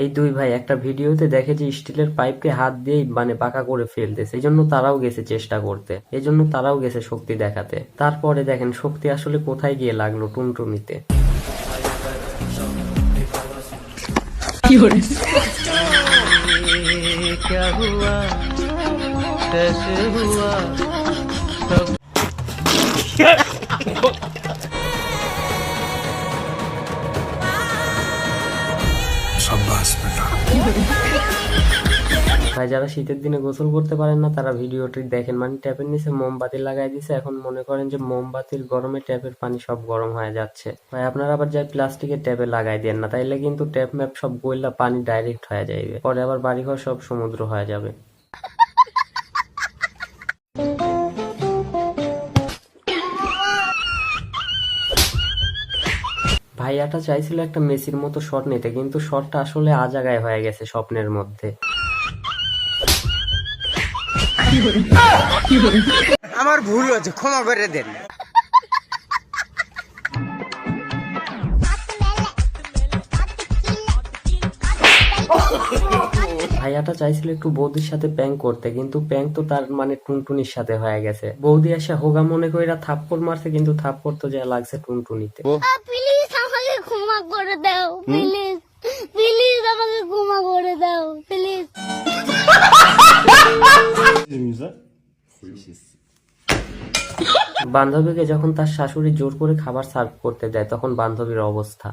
এই দুই ভাই একটা ভিডিওতে দেখে যে স্টিলের পাইপকে হাত দিয়েই মানে পাকা করে ফেলতেছে এই জন্য তারাও গেছে চেষ্টা করতে এই জন্য তারাও গেছে শক্তি দেখাতে। তারপরে দেখেন শক্তি আসলে কোথায় গিয়ে লাগল টুনটুনিতে। যারা শীতের দিনে গোসল করতে পারেন না, তারা ভিডিওটি দেখেন। মানে ট্যাপের নিচে মোমবাতি লাগাই দিছে। এখন মনে করেন যে মোমবাতির গরমে ট্যাপের পানি সব গরম হয়ে যাচ্ছে। ভাই, আপনারা আবার যাই প্লাস্টিকের ট্যাপে লাগাই দেন না, তাইলে কিন্তু ট্যাপ ম্যাপ সব গইলা পানি ডাইরেক্ট হয়ে যাইবে। পরে আবার বাড়িঘর সব সমুদ্র হয়ে যাবে। ভাইয়াটা চাইছিল একটা মেসির মতো শট নিতে কিন্তু শটটা আসলে আজাগায় হয়ে গেছে স্বপ্নের মধ্যে। আমার ভুল হচ্ছে ক্ষমা করে দেন। ভাইয়াটা চাইছিল একটু বৌদির সাথে প্যাং করতে কিন্তু প্যাং তো তার মানে টুনটুনির সাথে হয়ে গেছে। বৌদি এসে হোগা মনে কইরা থাপ্পড় মারছে কিন্তু থাপ্পড় তো যা লাগছে টুনটুনিতে। ক্ষমা করে দাও প্লিজ প্লিজ আমাকে ক্ষমা করে দাও প্লিজ বান্ধবীকে যখন তার শাশুড়ি জোর করে খাবার সার্ভ করতে দেয়, তখন বান্ধবীর অবস্থা।